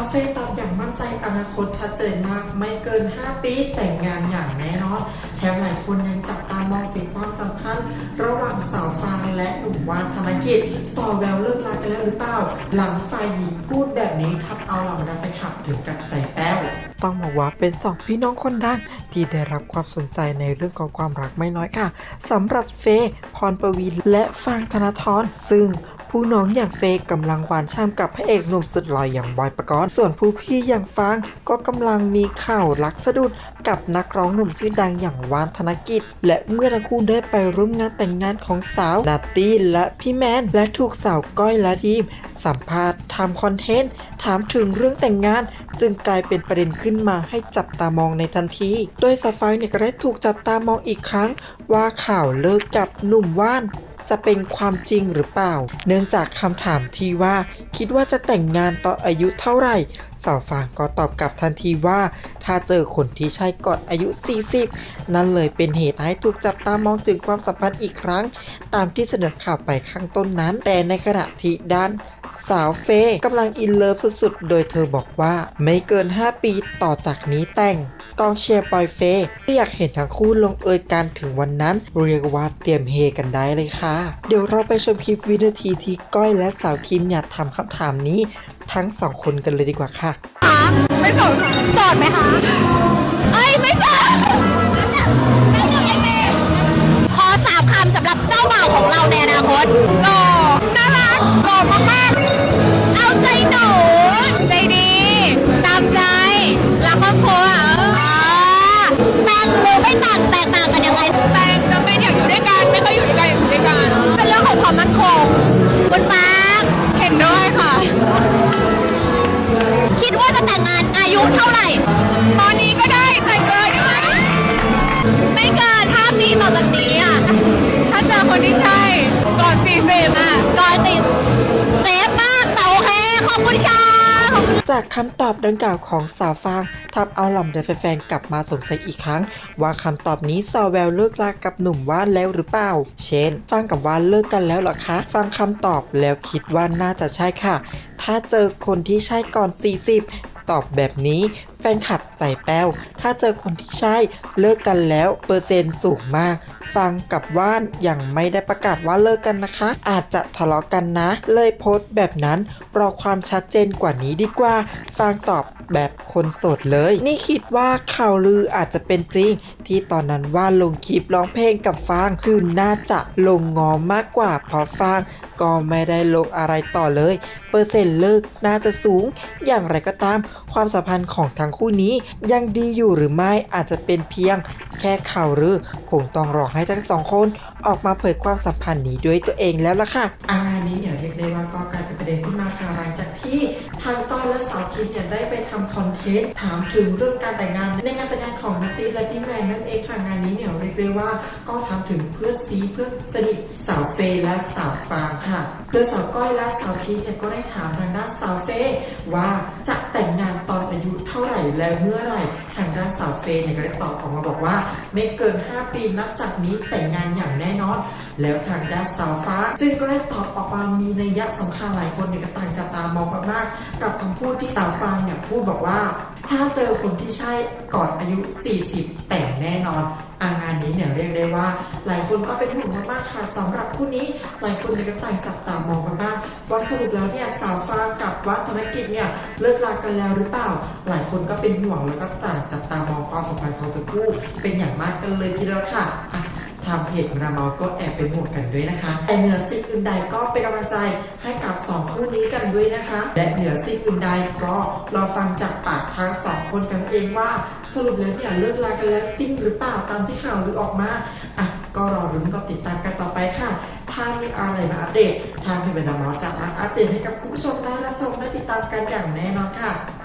าเฟย์ตอบอย่างมั่นใจอนาคตชัดเจนมาก ไม่เกิน 5 ปีแต่งงานอย่างแน่นอนแถมหลายคนยังจับตามองถึงความสัมพันธ์ระหว่างสาวฟางและหนุ่มวานธนกิจต่อแววเลิกรักกันแล้วหรือเปล่า หลังฝ่ายหญิงพูดแบบนี้ทับเอาเหล่าบรรดาแฟนคลับถึงกับใจแป้วต้องบอกว่าเป็นสองพี่น้องคนดังที่ได้รับความสนใจในเรื่องของความรักไม่น้อยค่ะสำหรับเฟย์พรประวีและฟางธนาธรซึ่ง ผู้น้องอย่างเฟยกำลังหวานช่ำกับพระเอกหนุ่มสุดหล่ออย่างบอยปกรณ์ส่วนผู้พี่อย่างฟางก็กำลังมีข่าวรักสะดุดกับนักร้องหนุ่มชื่อดังอย่างวานธนกิจ และเมื่อทั้งคู่ได้ไปร่วมงานแต่งงานของสาวนาตี้และพี่แมน และถูกสาวก้อยและดีม สัมภาษณ์ทำคอนเทนต์ ถามถึงเรื่องแต่งงาน จึงกลายเป็นประเด็นขึ้นมาให้จับตามองในทันทีโดยสาวไฟเนี่ยก็ได้ถูกจับตามองอีกครั้ง ว่าข่าวเลิกกับหนุ่มว่าน จะเป็นความจริงหรือเปล่า เนื่องจากคำถามที่ว่า คิดว่าจะแต่งงานต่อนอายุเท่าไหร่สาวฟางก็ตอบกลับทันทีว่า ถ้าเจอคนที่ใช่ก่อนอายุ 40 นั่นเลยเป็นเหตุให้ถูกจับตามองถึงความสัมพันธ์อีกครั้ง ตามที่เสนอข่าวไปข้างต้นนั้น แต่ในขณะที่ด้านสาวเฟย์กำลังอินเลิฟสุดๆ โดยเธอบอกว่า ไม่เกิน 5 ปีต่อจากนี้แต่ง องเชียร์ปอยเฟยที่อยากเห็นทั้งคู่ลงเอยกันถึงวันนั้น เรียกว่าเตรียมเฮกันได้เลยค่ะ เดี๋ยวเราไปชมคลิปวินาทีที่ก้อยและสาวคิมอยากถามคำถามนี้ ทั้งสองคนกันเลยดีกว่าค่ะ ไม่สดค่ะโสดไหมคะ ไม่แต่งแตกต่างกันยังไงแต่งจะเป็นอยากอยู่ด้วยกันไม่ค่อยอยู่ด้วยกันอยากอยู่ด้วยกันเป็นเรื่องของความมั่นคงคุณฟางเห็นด้วยค่ะ คิดว่าจะแต่งงานอายุเท่าไหร่ ตอนนี้ก็ได้แต่งเลยได้ไหมไม่เกิน5ปีต่อจากนี้อะถ้าเจอคนที่ใช่ ก่อน40อะก่อนติดเซฟมากแต่โอเคขอบคุณค่ะขอบคุณ จากคำตอบดังกล่าวของสาวฟางทำเอาหล่าบรรดาแฟนๆกลับมาสงสัยอีกครั้ง ว่าคำตอบนี้ซอแววเลิกลากับหนุ่มว่านแล้วหรือเปล่า เช่นฟางกับว่านเลิกกันแล้วหรอคะ ฟังคำตอบแล้วคิดว่าน่าจะใช่ค่ะ ถ้าเจอคนที่ใช่ก่อน 40 ตอบแบบนี้ แฟนคลับใจแป้ว ถ้าเจอคนที่ใช่เลิกกันแล้วเปอร์เซ็นต์สูงมาก ฟังกับว่านยังไม่ได้ประกาศว่าเลิกกันนะคะ อาจจะทะเลาะกันนะ เลยโพสต์แบบนั้น รอความชัดเจนกว่านี้ดีกว่า ฟังตอบ แบบคนโสดเลย นี่คิดว่าข่าวลืออาจจะเป็นจริง ที่ตอนนั้นว่านลงคลิปร้องเพลงกับฟางคือน่าจะลงงอมากกว่าเพราะฟางก็ไม่ได้ลงอะไรต่อเลย เปอร์เซ็นต์เลิกน่าจะสูง อย่างไรก็ตาม ความสัมพันธ์ของทั้งคู่นี้ ยังดีอยู่หรือไม่อาจจะเป็นเพียง แค่ข่าวหรือคงต้องรอให้ทั้งสองคน ออกมาเผยความสัมพันธ์นี้ด้วยตัวเองแล้วล่ะค่ะอางานนี้เนี่ยเรียกได้ว่าก็กลายเป็นประเด็นขึ้นมาค่ะหลังจากที่ทางต้อนและสาวคิมเนี่ยได้ไปทำคอนเทนต์ถามถึงเรื่องการแต่งงานในงานแต่งงานของนัตตี้และพี่แมนนั่นเองค่ะงานนี้เนี่ยเรียกได้ว่าก็ถามถึงเพื่อนซีเพื่อนสนิทสาวเฟย์และสาวฟางค่ะโดยสาวก้อยและสาวคิมเนี่ยก็ได้ถามทางด้านสาวเฟย์ว่าจะ เท่าไหร่และเมื่อไหร่ทางด้านสาวเฟย์เนี่ยก็ได้ตอบออกมาบอกว่า ไม่เกิน 5 ปีนับจากนี้แต่งงานอย่างแน่นอน แล้วทางด้านสาวฟ้า ซึ่งก็ได้ตอบออกมามีนัยยะสำคัญหลายคนในยกระต่างจับตามองมากๆกับคำพูดที่สาวฟางเนี่ยพูดบอกว่า ถ้าเจอคนที่ใช่ก่อนอายุ 40 แต่งแน่นอนอางานนี้เนี่ยเรียกได้ว่า หลายคนก็เป็นห่วงมากๆค่ะสำหรับคู่นี้ หลายคนในยก็ต่างจับตามองมากๆว่าสรุปแล้วเนี่ยสาวฟา งกับวัฒนกิจเนี่ยเลิกลากันแล้วหรือเปล่า หลายคนก็เป็นห่วงแล้วก็ต่างจับตามองความสัมพันธ์ของทั้งคู่เป็นอย่างมากกันเลยทีเดียวค่ะทางเพจของเราก็แอบเป็นห่วงกันด้วยนะคะแต่เหนือสิ่งอื่นใดก็เป็นกำลังใจให้กับสองคู่นี้กันด้วยนะคะ และเหนือสิ่งอื่นใดก็รอฟังจากปากทางสองคนกันเองว่า สรุปแล้วเนี่ยเลิกลากันแล้วจริงหรือเปล่าตามที่ข่าวลือออกมาอะก็รอรุ้นก็ติดตามกันต่อไป มีอะไรมาอัปเดต ทางเพจเป็นน้องจะมาอัปเดตให้กับคุณผู้ชมได้รับชมและติดตามกันอย่างแน่นอนค่ะ